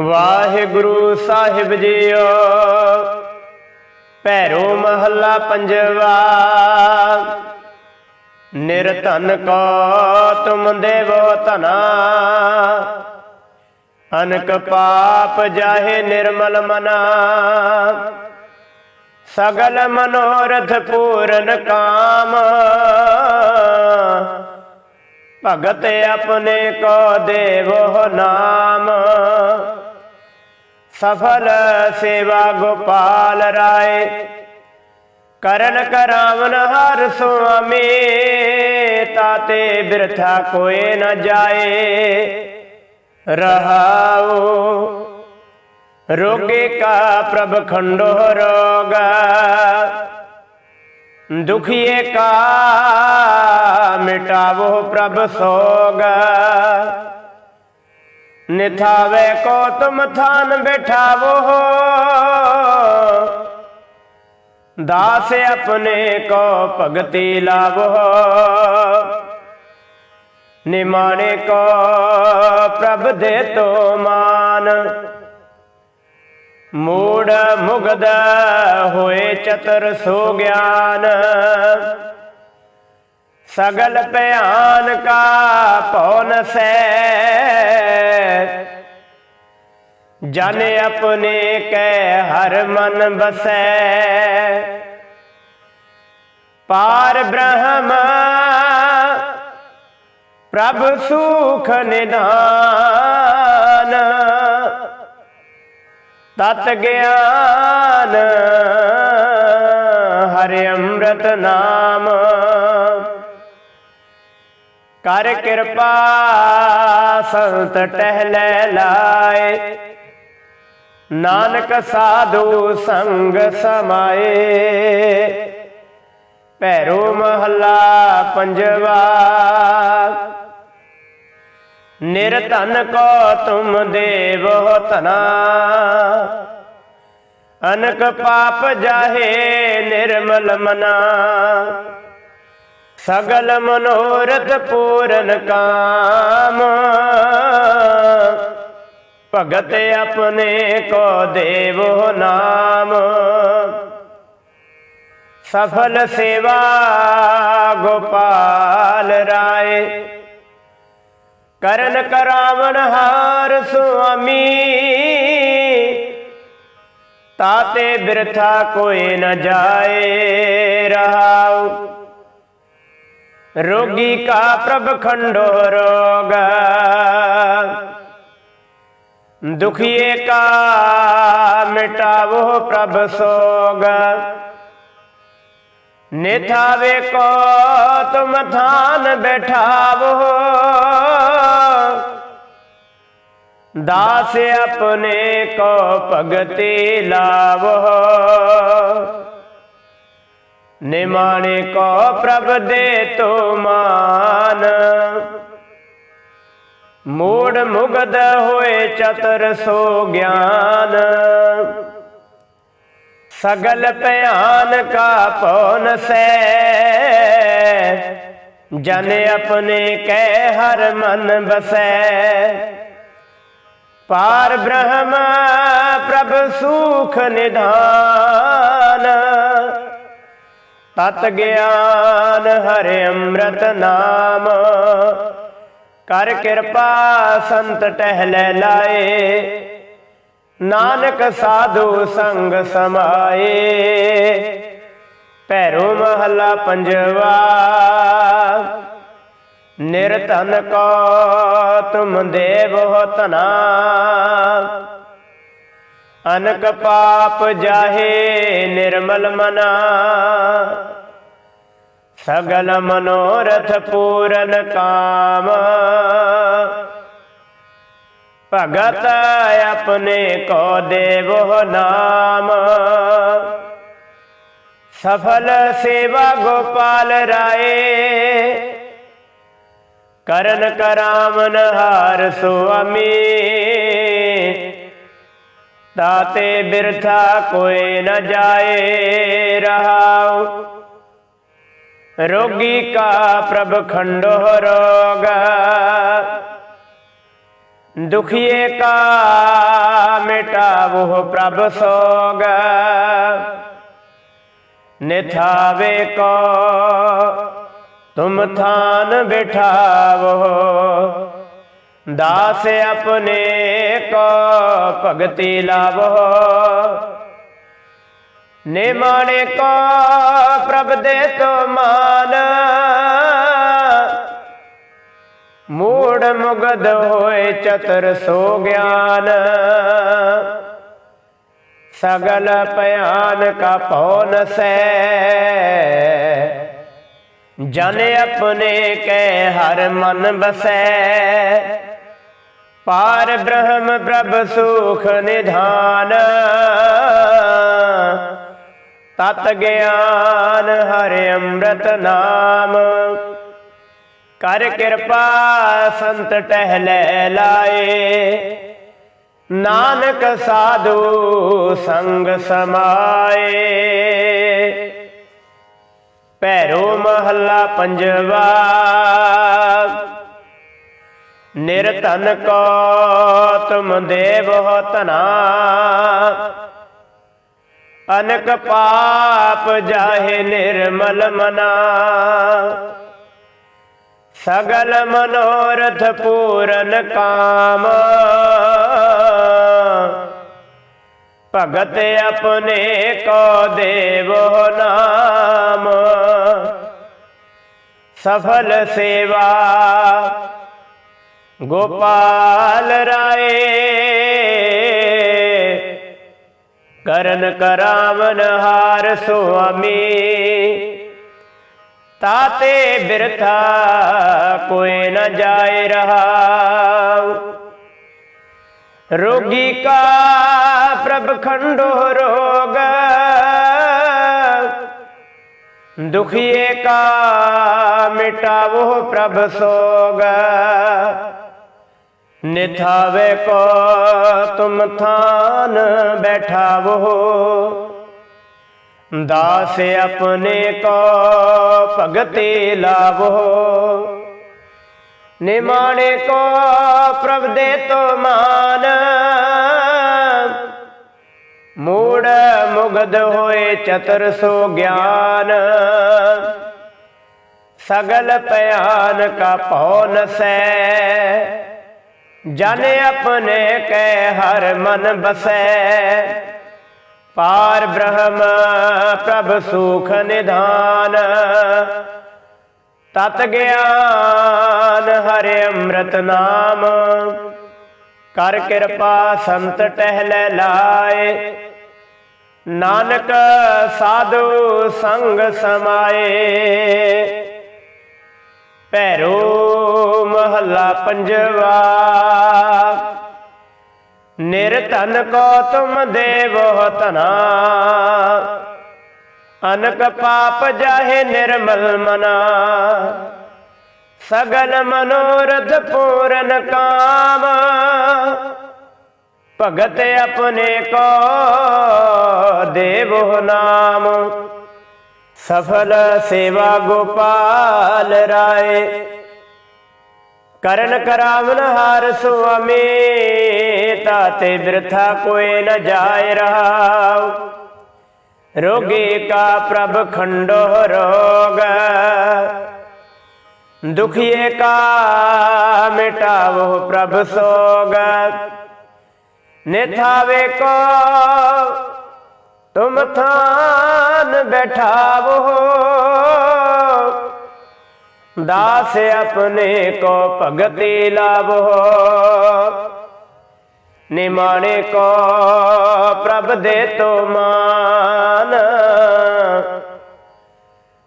ਵਾਹਿਗੁਰੂ ਸਾਹਿਬ JIO, Bhairo ਮਹੱਲਾ ਪੰਜਵਾ ਨਿਰਧਨ ਕੋ ਤੁਮ ਦੇਵੋ ਧਨਾ। ਅਨਕ ਪਾਪ ਜਾਹੇ ਨਿਰਮਲ ਮਨਾ। ਸਗਲ ਮਨੋਰਥ ਪੂਰਨ ਕਾਮ। ਭਗਤ ਆਪਣੇ ਕੋ ਦੇਵੋ ਨਾਮ। ਸਫਲ ਸੇਵਾ ਗੋਪਾਲ ਰਾਏ, ਕਰਨ ਕਰਾਵਨ ਹਰ ਸੁਆਮੀ, ਤਾਤੇ ਬਿਰਥਾ ਕੋਏ ਨ ਜਾਏ। ਰਹਾਉ, ਰੋਗੇ ਕਾ ਪ੍ਰਭ ਖੰਡੋ ਰੋਗ। ਦੁਖੀਏ ਕਾ ਮਿਟਾਵੋ ਪ੍ਰਭ ਸੋਗ। ਨਿਥਾਵੇ ਕੋ ਤੁਮ ਥਾਨ ਬਿਠਾਵੋ। ਦਾਸ ਆਪਣੇ ਕੋ ਭਗਤੀ ਲਾਵੋ। ਨਿਮਾਣੇ ਕੋ ਪ੍ਰਭ ਦੇ ਤੋ ਮਾਨ। ਮੂੜ ਮੁਗਦ ਹੋਏ ਚਤਰ ਸੋ ਗਿਆਨ। ਸਗਲ ਭਿਆਨ ਕਾ ਭਉਨ ਸੈ ਜਨ ਆਪਣੇ ਕੈ ਹਰ ਮਨ ਬਸੈ ਪਾਰ ਬ੍ਰਹਮ ਪ੍ਰਭ ਸੁਖ ਨਿਧਾਨ। ਤਤ ਗਿਆਨ, ਹਰਿ ਅੰਮ੍ਰਿਤ ਨਾਮ। ਕਰ ਕਿਰਪਾ, ਸੰਤ ਟਹਿਲੇ ਲਾਏ। ਨਾਨਕ ਸਾਧੂ ਸੰਗ ਸਮਾਏ। ਭੈਰੋ ਮਹੱਲਾ ਪੰਜਵਾ। ਨਿਰਧਨ ਕੋ ਤੁਮ ਦੇਵੋ ਧਨਾ। ਅਨਕ ਪਾਪ ਜਾਹੇ ਨਿਰਮਲ ਮਨਾ। ਸਗਲ ਮਨੋਰਥ ਪੂਰਨ ਕਾਮ। ਭਗਤ ਆਪਣੇ ਕੋ ਦੇਵੋ ਨਾਮ। ਸਫਲ ਸੇਵਾ ਗੋਪਾਲ ਰਾਏ। ਕਰਨ ਕਰਾਵਣ ਹਾਰ ਸੁਆਮੀ। ਤਾਤੇ ਬਿਰਥਾ ਕੋਈ ਨ ਜਾਏ ਰਹਾਉ। ਰੋਗੀ ਕਾ ਪ੍ਰਭ ਖੰਡੋ ਰੋਗ। ਦੁਖੀਏ ਕਾ ਮਿਟਾਵੋ ਪ੍ਰਭ ਸੋਗ। ਨਿਥਾਵੇ ਕੋ ਤੁਮ ਥਾਨ ਬੈਠਾਵੋ। ਦਾਸ ਆਪਣੇ ਕੋ ਭਗਤੀ ਲਾਵੋ। ਨਿਮਾਣੇ ਕੋ ਪ੍ਰਭ ਦੇ ਤੋ ਮਾਨ। ਮੋੜ ਮੁਗਦ ਹੋਏ ਚਤਰ ਸੋ ਗਿਆਨ। ਸਗਲ ਭਿਆਨ ਕਾ ਪਉਨ ਸੈ ਜਨ ਆਪਣੇ ਕੈ ਹਰ ਮਨ ਬਸੈ ਪਾਰ ਬ੍ਰਹਮ ਪ੍ਰਭ ਸੁਖ ਨਿਧਾਨ। ਤਤ ਗਿਆਨ ਹਰਿ ਅੰਮ੍ਰਿਤ ਨਾਮ। ਕਰ ਕਿਰਪਾ ਸੰਤ ਟਹਿਲੇ ਲਾਏ। ਨਾਨਕ ਸਾਧੂ ਸੰਗ ਸਮਾਏ। ਭੈਰੋ ਮਹੱਲਾ ਪੰਜਵਾ। ਨਿਰਧਨ ਕੋ ਤੁਮ ਦੇਵੋ ਧਨਾ। ਅਨਕ ਪਾਪ ਜਾਹੇ ਨਿਰਮਲ ਮਨਾ। ਸਗਲ ਮਨੋਰਥ ਪੂਰਨ ਕਾਮ। ਭਗਤ ਆਪਣੇ ਕੋ ਦੇਵੋ ਨਾਮ। ਸਫਲ ਸੇਵਾ ਗੋਪਾਲ ਰਾਏ, ਕਰਨ ਕਰਾਵਨ ਹਾਰ ਸੁਆਮੀ। ਤਾਤੇ ਬਿਰਥਾ ਕੋਈ ਨ ਜਾਏ ਰਹਾਉ। ਰੋਗੀ ਕਾ ਪ੍ਰਭ ਖੰਡੋ ਰੋਗ। ਦੁਖੀਏ ਕਾ ਮਿਟਾਵੋ ਪ੍ਰਭ ਸੋਗ। ਨਿਥਾਵੇ ਕੋ ਤੁਮ ਥਾਨ ਬਿਠਾਵੋ। ਦਾਸ ਆਪਣੇ ਕੋ ਭਗਤੀ ਲਾਵੋ। ਨਿਮਾਣੇ ਕੋ ਪ੍ਰਭ ਦੇ ਤੋ ਮਾਨ। ਮੂੜ ਮੁਗਦ ਹੋਏ ਚਤਰ ਸੋ ਗਿਆਨ। ਸਗਲ ਭਿਆਨ ਕਾ ਭਉ ਨਸੈ ਜਨ ਆਪਣੇ ਕੈ ਹਰ ਮਨ ਬਸੈ। ਪਾਰ ਬ੍ਰਹਮ ਪ੍ਰਭ ਸੁਖ ਨਿਧਾਨ। ਤਤ ਗਿਆਨ ਹਰਿ ਅੰਮ੍ਰਿਤ ਨਾਮ। ਕਰ ਕਿਰਪਾ, ਸੰਤ ਟਹਿਲੇ ਲਾਏ। ਨਾਨਕ ਸਾਧੂ ਸੰਗ ਸਮਾਏ। ਭੈਰੋ ਮਹੱਲਾ ਪੰਜਵਾ। ਨਿਰਤਨ ਕੋ ਤੁਮ ਦੇਵੋ ਧਨਾ। ਅਨਕ ਪਾਪ ਜਾਹੇ ਨਿਰਮਲ ਮਨਾ। ਸਗਲ ਮਨੋਰਥ ਪੂਰਨ ਕਾਮ। ਭਗਤ ਆਪਣੇ ਕੋ ਦੇਵੋ ਨਾਮ। ਸਫਲ ਸੇਵਾ ਗੋਪਾਲ ਰਾਏ। ਕਰਨ ਕਰਾਵਨ ਹਾਰ ਸੁਆਮੀ। ਤਾਤੇ ਬਿਰਥਾ ਕੋਈ ਨ ਜਾਏ ਰਹਾ। ਰੋਗੀ ਕਾ ਪ੍ਰਭ ਖੰਡੋ ਰੋਗ। ਦੁਖੀਏ ਕਾ ਮਿਟਾਵੋ ਪ੍ਰਭ ਸੋਗ। ਨਿਥਾਵੇ ਕੋ ਤੁਮ ਥਾਨ ਬੈਠਾਵੋ। ਦਾਸ ਆਪਣੇ ਕੋ ਭਗਤੀ ਲਾਵੋ। ਨਿਮਾਣੇ ਕੋ ਪ੍ਰਭ ਦੇ ਤੋ ਮਾਨ। ਮੂੜ ਮੁਗਦ ਹੋਏ ਚਤਰ ਸੋ ਗਿਆਨ। ਸਗਲ ਭਿਆਨ ਕਾ ਭਉ ਨਸੈ। ਜਨ ਆਪਣੇ ਕੈ ਹਰ ਮਨ ਬਸੈ। ਪਾਰ ਬ੍ਰਹਮ ਪ੍ਰਭ ਸੁਖ ਨਿਧਾਨ। ਤਤ ਗਿਆਨ ਹਰਿ ਅੰਮ੍ਰਿਤ ਨਾਮ। ਕਰ ਕਿਰਪਾ ਸੰਤ ਟਹਿਲੇ ਲਾਏ। ਨਾਨਕ ਸਾਧੂ ਸੰਗ ਸਮਾਏ। ਭੈਰੋ ਮਹੱਲਾ ਪੰਜਵਾ। ਨਿਰਧਨ ਕੋ ਤੁਮ ਦੇਵੋ ਧਨਾ। ਅਨਕ ਪਾਪ ਜਾਹੇ ਨਿਰਮਲ ਮਨਾ। ਸਗਲ ਮਨੋਰਥ ਪੂਰਨ ਕਾਮ। ਭਗਤ ਆਪਣੇ ਕੋ ਦੇਵੋ ਨਾਮ। ਸਫਲ ਸੇਵਾ ਗੋਪਾਲ ਰਾਏ। ਕਰਨ ਕਰਾਵਨ ਹਾਰ ਸੁਆਮੀ ਤਾਤੇ ਬਿਰਥਾ ਕੋਈ ਨ ਜਾਏ ਰਹਾਉ। ਰੋਗੀ ਕਾ ਪ੍ਰਭ ਖੰਡੋ ਰੋਗ, ਦੁਖੀਏ ਕਾ ਮਿਟਾਵੋ ਪ੍ਰਭ ਸੋਗ। ਨਿਥਾਵੇ ਕੋ, ਤੁਮ ਥਾਨ ਬੈਠਾਵੋ। ਦਾਸ ਆਪਣੇ ਕੋ ਭਗਤੀ ਲਾਵੋ। ਨਿਮਾਣੇ ਕੋ ਪ੍ਰਭ ਦੇ ਤੋ ਮਾਨ।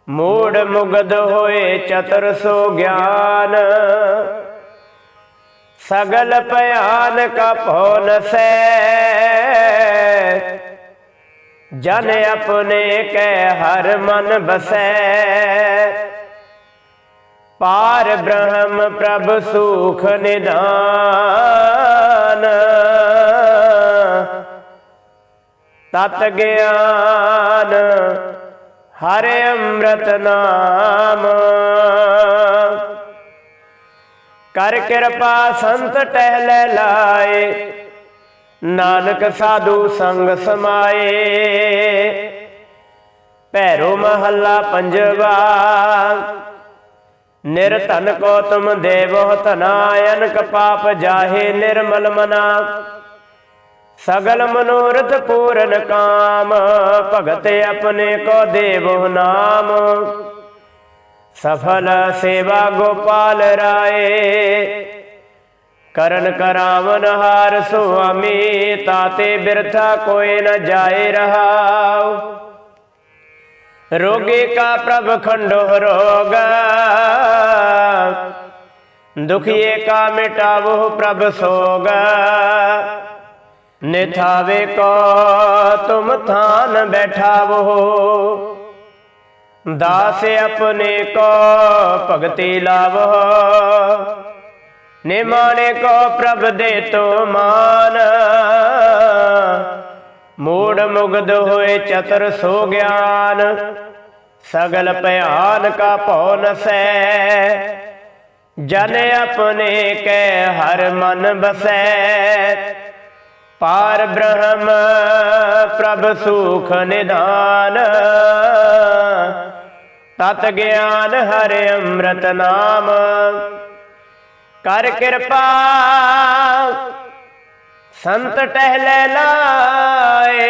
ਮੂੜ ਮੁਗਦ ਹੋਏ ਚਤਰ ਸੋ ਗਿਆਨ। ਸਗਲ ਭਿਆਨ ਕਾ ਭਉ ਨਸੈ ਜਨ ਆਪਣੇ ਕੈ ਹਰ ਮਨ ਬਸੈ। ਪਾਰ ਬ੍ਰਹਮ ਪ੍ਰਭ ਸੁਖ ਨਿਦਾਨ। ਤਤ ਗਿਆਨ ਹਰਿ ਅੰਮ੍ਰਿਤ ਨਾਮ। ਕਰ ਕਿਰਪਾ ਸੰਤ ਟਹਿਲੇ ਲਾਏ, ਨਾਨਕ ਸਾਧੂ ਸੰਗ ਸਮਾਏ। ਭੈਰੋ ਮਹੱਲਾ ਪੰਜਵਾ। ਨਿਰਧਨ ਕੋ ਤੁਮ ਦੇਵੋ ਧਨਾਇਨਕ ਪਾਪ ਜਾਹੇ ਨਿਰਮਲ ਮਨਾ। ਸਗਲ ਮਨੋਰਥ ਪੂਰਨ ਕਾਮ, ਭਗਤ ਆਪਣੇ ਕੋ ਦੇਵੋ ਨਾਮ। ਸਫਲ ਸੇਵਾ ਗੋਪਾਲ ਰਾਏ, ਕਰਨ ਕਰਾਵਨ ਹਾਰ ਸੁਆਮੀ, ਤਾਤੇ ਬਿਰਥਾ ਕੋਈ ਨ ਜਾਏ ਰਹਾਉ। ਰੋਗੀ ਕਾ ਪ੍ਰਭ ਖੰਡੋ ਰੋਗ। ਦੁਖੀਏ ਕਾ ਮਿਟਾਵੋ ਪ੍ਰਭ ਸੋਗ। ਨਿਥਾਵੇ ਕੋ ਤੁਮ ਥਾਨ ਬੈਠਾਵੋ। ਦਾਸ ਆਪਣੇ ਕੋ ਭਗਤੀ ਲਾਵੋ। ਨਿਮਾਣੇ ਕੋ ਪ੍ਰਭ ਦੇ ਤੋ ਮਾਨ। ਮੂੜ ਮੁਗਧ ਹੋਏ ਚਤਰ ਸੋ ਗਿਆਨ, ਸਗਲ ਭਿਆਨ ਕਾ ਭਉ ਨਸੈ। ਜਨ ਆਪਣੇ ਕੈ ਹਰ ਮਨ ਬਸੈ। ਪਾਰ ਬ੍ਰਹਮ ਪ੍ਰਭ ਸੁਖ ਨਿਦਾਨ ਤਤ ਗਿਆਨ ਹਰਿ ਅੰਮ੍ਰਿਤ ਨਾਮ। ਕਰ ਕਿਰਪਾ ਸੰਤ ਟਹਿਲੇ ਲਾਏ।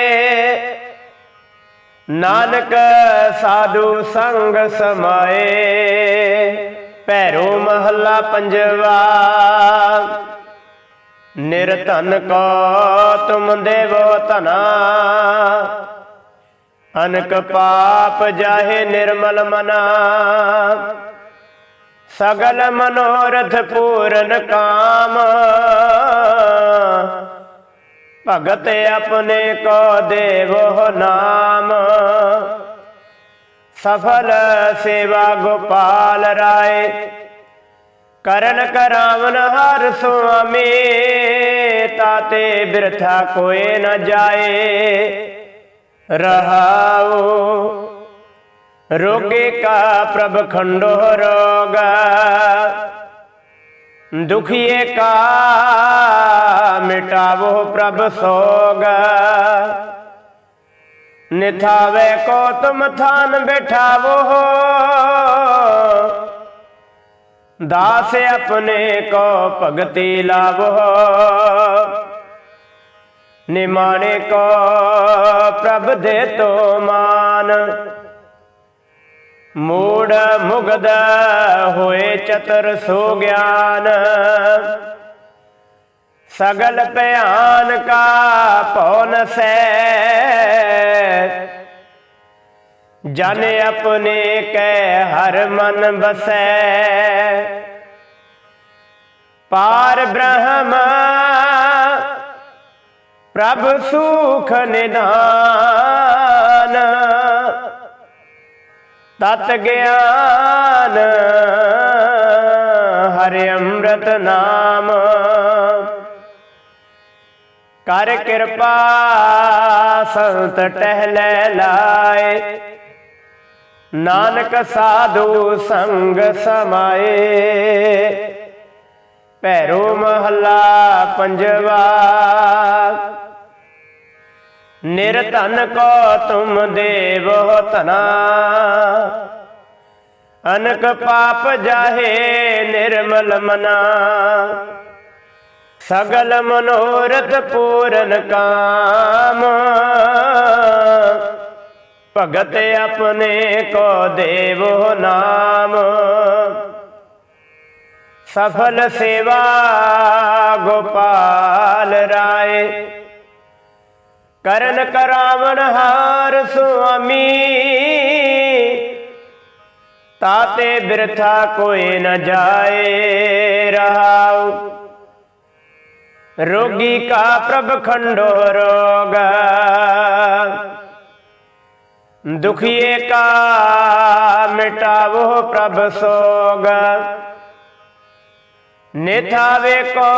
ਨਾਨਕ ਸਾਧੂ ਸੰਗ ਸਮਾਏ। ਭੈਰੋ ਮਹੱਲਾ ਪੰਜਵਾ। ਨਿਰਧਨ ਕੋ ਤੁਮ ਦੇਵੋ ਧਨਾ। ਅਨਕ ਪਾਪ ਜਾਹੇ ਨਿਰਮਲ ਮਨਾ। ਸਗਲ ਮਨੋਰਥ ਪੂਰਨ ਕਾਮ। ਭਗਤ ਆਪਣੇ ਕੋ ਦੇਵੋ ਨਾਮ। ਸਫਲ ਸੇਵਾ ਗੋਪਾਲ ਰਾਏ, ਕਰਨ ਕਰਾਵਨ ਹਰ ਸੁਆਮੀ, ਤਾਤੇ ਬਿਰਥਾ ਕੋਏ ਨ ਜਾਏ। ਰਹਾਉ, ਰੋਗੇ ਕਾ ਪ੍ਰਭ ਖੰਡੋ ਰੋਗ, ਦੁਖੀਏ ਕਾ ਮਿਟਾਵੋ ਪ੍ਰਭ ਸੋਗ। ਨਿਥਾਵੇ ਕੋ ਤੁਮ ਥਾਨ ਬਿਠਾਵੋ। ਦਾਸ ਆਪਣੇ ਕੋ ਭਗਤੀ ਲਾਵੋ। ਨਿਮਾਣੇ ਕੋ ਪ੍ਰਭ ਦੇ ਤੋ ਮਾਨ। ਮੂੜ ਮੁਗਦ ਹੋਏ ਚਤਰ ਸੋ ਗਿਆਨ। ਸਗਲ ਭਿਆਨ ਕਾ ਭਉ ਨਸੈ ਜਨ ਆਪਣੇ ਕੈ ਹਰ ਮਨ ਬਸੈ ਪਾਰ ਬ੍ਰਹਮ ਪ੍ਰਭ ਸੁਖ ਨਿਦਾਨ ਤਤ ਗਿਆਨ ਹਰਿ ਅੰਮ੍ਰਿਤ ਨਾਮ। ਕਰ ਕਿਰਪਾ, ਸੰਤ ਟਹਿਲੇ ਲਾਏ। ਨਾਨਕ ਸਾਧੂ ਸੰਗ ਸਮਾਏ। ਭੈਰੋ ਮਹੱਲਾ ਪੰਜਵਾ। ਨਿਰਧਨ ਕੋ ਤੁਮ ਦੇਵ ਧਨਾ। ਅਨਕ ਪਾਪ ਜਾਹੇ ਨਿਰਮਲ ਮਨਾ। ਸਗਲ ਮਨੋਰਥ ਪੂਰਨ ਕਾਮ। ਭਗਤ ਆਪਣੇ ਕੋ ਦੇਵੋ ਨਾਮ। ਸਫਲ ਸੇਵਾ ਗੋਪਾਲ ਰਾਏ। ਕਰਨ ਕਰਾਵਣ ਹਾਰ ਸੁਆਮੀ। ਤਾਤੇ ਬਿਰਥਾ ਕੋਈ ਨ ਜਾਏ ਰਹਾਉ। ਰੋਗੀ ਕਾ ਪ੍ਰਭ ਖੰਡੋ ਰੋਗ ਦੁਖੀਏ ਕਾ ਮਿਟਾਵੋ ਪ੍ਰਭ ਸੋਗ ਨਿਥਾਵੇ ਕੋ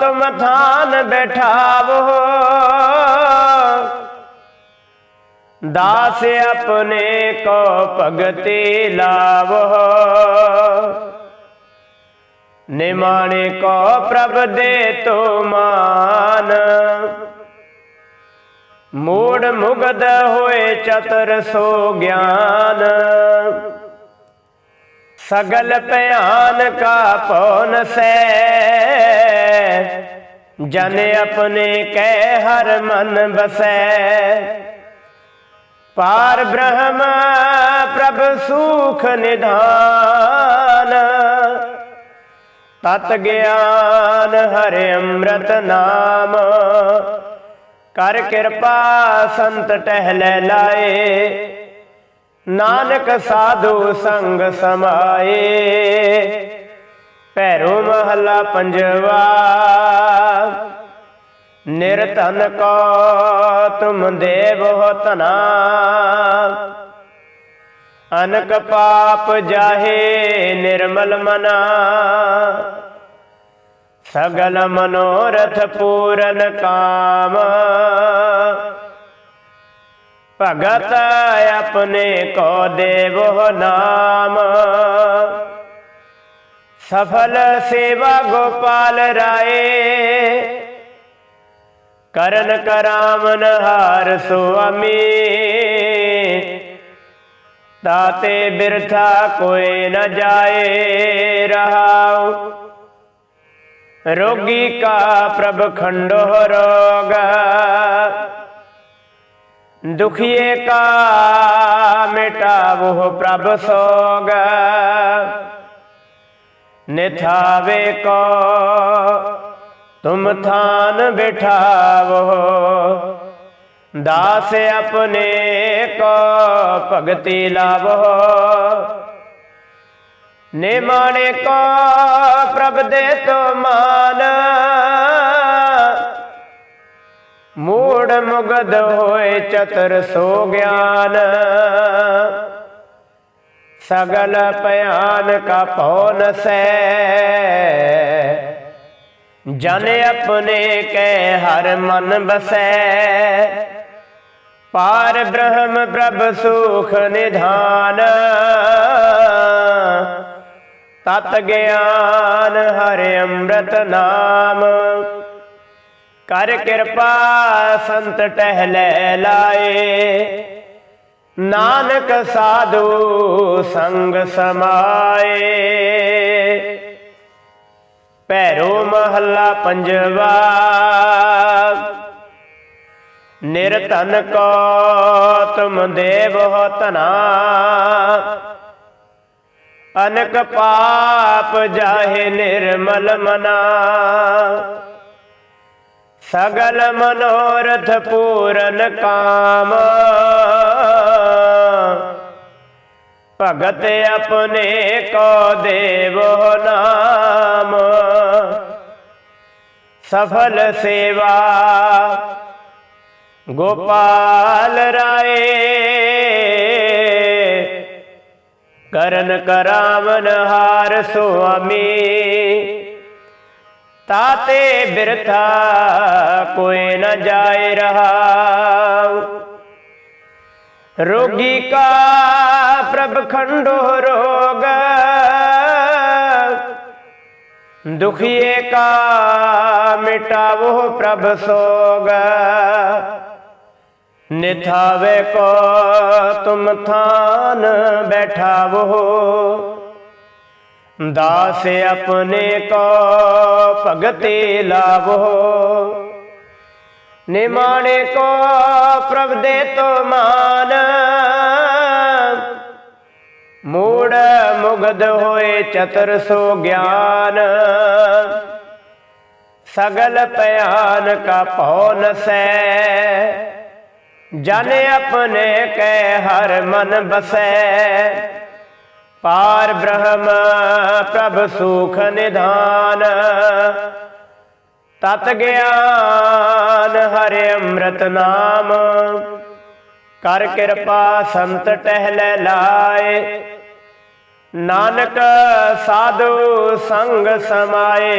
ਤੁਮ ਥਾਨ ਬੈਠਾਵੋ ਦਾਸ ਆਪਣੇ ਕੋ ਭਗਤੀ ਲਾਵੋ ਨਿਮਾਣੇ ਕੋ ਪ੍ਰਭ ਦੇ ਤੋ ਮਾਨ। ਮੂੜ ਮੁਗਦ ਹੋਏ ਚਤਰ ਸੋ ਗਿਆਨ। ਸਗਲ ਭਿਆਨ ਕਾ ਪਉਨ ਸੈ ਜਨ ਆਪਣੇ ਕੈ ਹਰ ਮਨ ਬਸੈ ਪਾਰ ਬ੍ਰਹਮ ਪ੍ਰਭ ਸੁਖ ਨਿਧਾਨ। ਤਤ ਗਿਆਨ ਹਰਿ ਅੰਮ੍ਰਿਤ ਨਾਮ। ਕਰ ਕਿਰਪਾ ਸੰਤ ਟਹਿਲੇ ਲਾਏ। ਨਾਨਕ ਸਾਧੂ ਸੰਗ ਸਮਾਏ। ਭੈਰੋ ਮਹਲਾ ਪੰਜਵਾ। ਨਿਰਤਨ ਕੋ ਤੁਮ ਦੇਵੋ ਤਨਾ ਅਨਕ ਪਾਪ ਜਾਹੇ ਨਿਰਮਲ ਮਨਾ। ਸਗਲ ਮਨੋਰਥ ਪੂਰਨ ਕਾਮ। ਭਗਤ ਆਪਣੇ ਕੋ ਦੇਵੋ ਨਾਮ। ਸਫਲ ਸੇਵਾ ਗੋਪਾਲ ਰਾਏ। ਕਰਨ ਕਰਾਮਨ ਹਾਰ ਸੁਆਮੀ। ਤਾਤੇ ਬਿਰਥਾ ਕੋਈ ਨ ਜਾਏ ਰਹਾਉ। ਰੋਗੀ ਕਾ ਪ੍ਰਭ ਖੰਡੋ ਰੋਗ। ਦੁਖੀਏ ਕਾ ਮਿਟਾਵੋ ਪ੍ਰਭ ਸੋਗ। ਨਿਥਾਵੇ ਕੋ ਤੁਮ ਥਾਨ ਬਿਠਾਵੋ। ਦਾਸ ਆਪਣੇ ਕੋ ਭਗਤੀ ਲਾਵੋ। ਨਿਮਾਣੇ ਕੋ ਪ੍ਰਭ ਦੇ ਤੋ ਮਾਨ। ਮੂੜ ਮੁਗਦ ਹੋਏ ਚਤਰ ਸੋ ਗਿਆਨ। ਸਗਲ ਭਿਆਨ ਕਾ ਪਉ ਸੈ ਜਨ ਆਪਣੇ ਕੈ ਹਰ ਮਨ ਬਸੈ। ਪਾਰ ਬ੍ਰਹਮ ਪ੍ਰਭ ਸੁਖ ਨਿਧਾਨ। ਤਤ ਗਿਆਨ ਹਰਿ ਅੰਮ੍ਰਿਤ ਨਾਮ। ਕਰ ਕਿਰਪਾ ਸੰਤ ਟਹਿਲੇ ਲਾਏ। ਨਾਨਕ ਸਾਧੂ ਸੰਗ ਸਮਾਏ। ਭੈਰੋ ਮਹੱਲਾ ਪੰਜਵਾ। ਨਿਰਤਨ ਕੋ ਤੁਮ ਦੇਵੋ ਤਨਾ ਅਨਕ ਪਾਪ ਜਾਹੇ ਨਿਰਮਲ ਮਨਾ। ਸਗਲ ਮਨੋਰਥ ਪੂਰਨ ਕਾਮ। ਭਗਤ ਆਪਣੇ ਕੋ ਦੇਵੋ ਨਾਮ। ਸਫਲ ਸੇਵਾ ਗੋਪਾਲ ਰਾਏ। ਕਰਨ ਕਰਾਵਨ ਹਾਰ ਸੁਆਮੀ। ਤਾਤੇ ਬਿਰਥਾ ਕੋਈ ਨ ਜਾਏ ਰਹਾ ਰੋਗੀ ਕਾ ਪ੍ਰਭ ਖੰਡੋ ਰੋਗ। ਦੁਖੀਏ ਕਾ ਮਿਟਾਵੋ ਪ੍ਰਭ ਸੋਗ। ਨਿਥਾਵੇ ਕੋ ਤੁਮ ਥਾਨ ਬੈਠਾਵੋ। ਦਾਸ ਆਪਣੇ ਕੋ ਭਗਤੀ ਲਾਵੋ। ਨਿਮਾਣੇ ਕੋ ਪ੍ਰਭ ਦੇ ਤੋ ਮਾਨ। ਮੂੜ ਮੁਗਦ ਹੋਏ ਚਤਰ ਸੋ ਗਿਆਨ। ਸਗਲ ਪਿਆਨ ਕਾ ਭਉ ਨਸੈ। ਜਨ ਆਪਣੇ ਕੈ ਹਰ ਮਨ ਬਸੈ। ਪਾਰ ਬ੍ਰਹਮ ਪ੍ਰਭ ਸੁਖ ਨਿਧਾਨ। ਤਤ ਗਿਆਨ ਹਰਿ ਅੰਮ੍ਰਿਤ ਨਾਮ। ਕਰ ਕਿਰਪਾ ਸੰਤ ਟਹਿਲੇ ਲਾਏ। ਨਾਨਕ ਸਾਧੂ ਸੰਗ ਸਮਾਏ।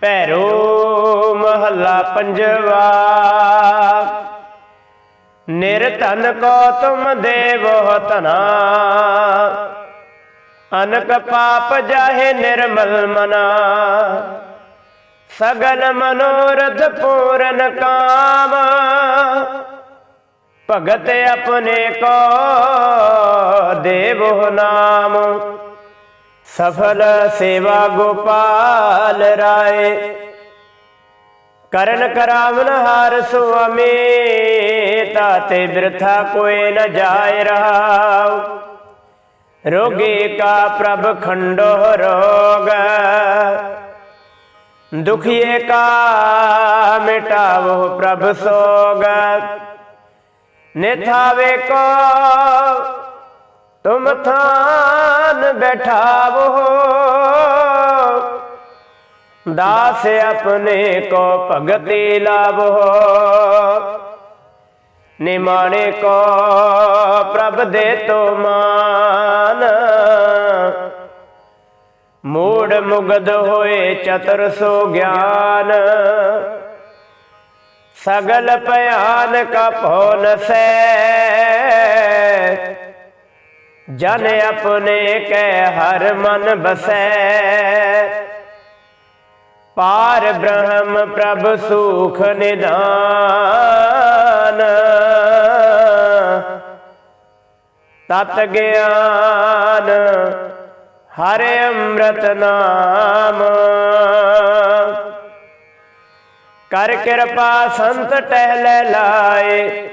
ਭੈਰੋ ਪੰਜਵਾ। ਨਿਰਧਨ ਕੋ ਤੁਮ ਦੇਵੋ ਤਨਾ ਅਨਕ ਪਾਪ ਜਾਹੇ ਨਿਰਮਲ ਮਨਾ। ਸਗਲ ਮਨੋਰਥ ਪੂਰਨ ਕਾਮ। ਭਗਤ ਆਪਣੇ ਕੋ ਦੇਵੋ ਨਾਮ। ਸਫਲ ਸੇਵਾ ਗੋਪਾਲ ਰਾਏ। ਕਰਨ ਕਰਾਵਨ ਹਾਰ ਸੁਆਮੀ ਤਾਤੇ ਬਿਰਥਾ ਕੋਏ ਨ ਜਾਏ ਰਹਾਉ ਰੋਗੇ ਕਾ ਪ੍ਰਭ ਖੰਡੋ ਰੋਗ, ਦੁਖੀਏ ਕਾ ਮਿਟਾਵੋ ਪ੍ਰਭ ਸੋਗ। ਨਿਥਾਵੇ ਕੋ, ਤੁਮ ਥਾਨ ਬੈਠਾਵੋ। ਦਾਸ ਆਪਣੇ ਕੋ ਭਗਤੀ ਲਾਵੋ। ਨਿਮਾਣੇ ਕੋ ਪ੍ਰਭ ਦੇ ਤੋ ਮਾਨ। ਮੂੜ ਮੁਗਦ ਹੋਏ ਚਤੁਰ ਸੋ ਗਿਆਨ। ਸਗਲ ਭਿਆਨ ਕਾ ਭਉ ਸੈ। ਜਨ ਆਪਣੇ ਕੈ ਹਰ ਮਨ ਬਸੈ। ਪਾਰ ਬ੍ਰਹਮ ਪ੍ਰਭ ਸੁਖ ਨਿਦਾਨ। ਤਤ ਗਿਆਨ ਹਰਿ ਅੰਮ੍ਰਿਤ ਨਾਮ। ਕਰ ਕਿਰਪਾ ਸੰਤ ਟਹਿਲੇ ਲਾਏ,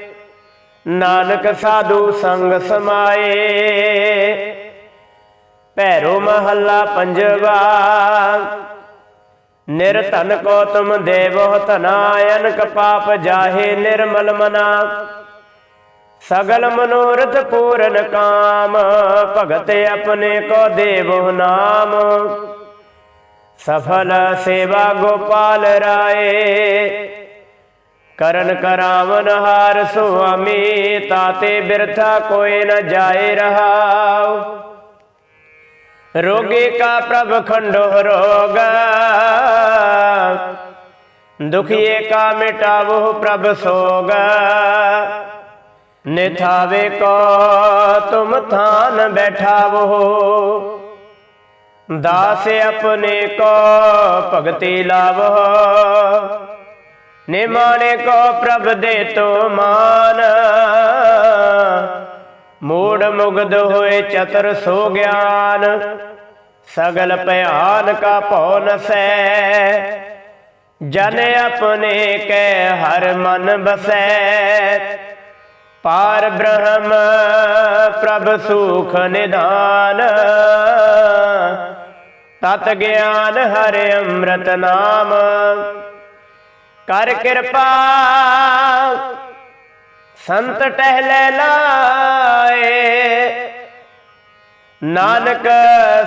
ਨਾਨਕ ਸਾਧੂ ਸੰਗ ਸਮਾਏ। ਭੈਰੋ ਮਹੱਲਾ ਪੰਜਵਾ। ਨਿਰਧਨ ਕੋ ਤੁਮ ਦੇਵੋ ਧਨਾਇਨ ਕਪਾਪ ਜਾਹੇ ਨਿਰਮਲ ਮਨਾ। ਸਗਲ ਮਨੋਰਥ ਪੂਰਨ ਕਾਮ, ਭਗਤ ਆਪਣੇ ਕੋ ਦੇਵੋ ਨਾਮ। ਸਫਲ ਸੇਵਾ ਗੋਪਾਲ ਰਾਏ, ਕਰਨ ਕਰਾਵਨ ਹਾਰ ਸੁਆਮੀ, ਤਾਤੇ ਬਿਰਥਾ ਕੋਈ ਨ ਜਾਏ ਰਹਾਉ। रोगी का प्रभ खंडो रोग दुखिए का मिटावो प्रभ सोग निथावे को तुम थान बैठावो दास अपने को भगति लावो निमाने को प्रभ दे तो मान ਮੂੜ ਮੁਗਧ ਹੋਏ ਚਤਰ ਸੋ ਗਿਆਨ, ਸਗਲ ਭਿਆਨ ਕਾ ਭਉ ਨਸੈ। ਜਨ ਆਪਣੇ ਕੈ ਹਰ ਮਨ ਬਸੈ। ਪਾਰ ਬ੍ਰਹਮ ਪ੍ਰਭ ਸੁਖ ਨਿਦਾਨ ਤਤ ਗਿਆਨ ਹਰਿ ਅੰਮ੍ਰਿਤ ਨਾਮ। ਕਰ ਕਿਰਪਾ ਸੰਤ ਟਹਿਲੇ ਲਾਏ। ਨਾਨਕ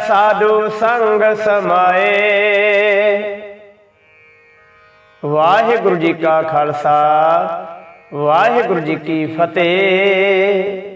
ਸਾਧੂ ਸੰਗ ਸਮਾਏ। ਵਾਹਿਗੁਰੂ ਜੀ ਕਾ ਖਾਲਸਾ, ਵਾਹਿਗੁਰੂ ਜੀ ਕੀ ਫਤਿਹ।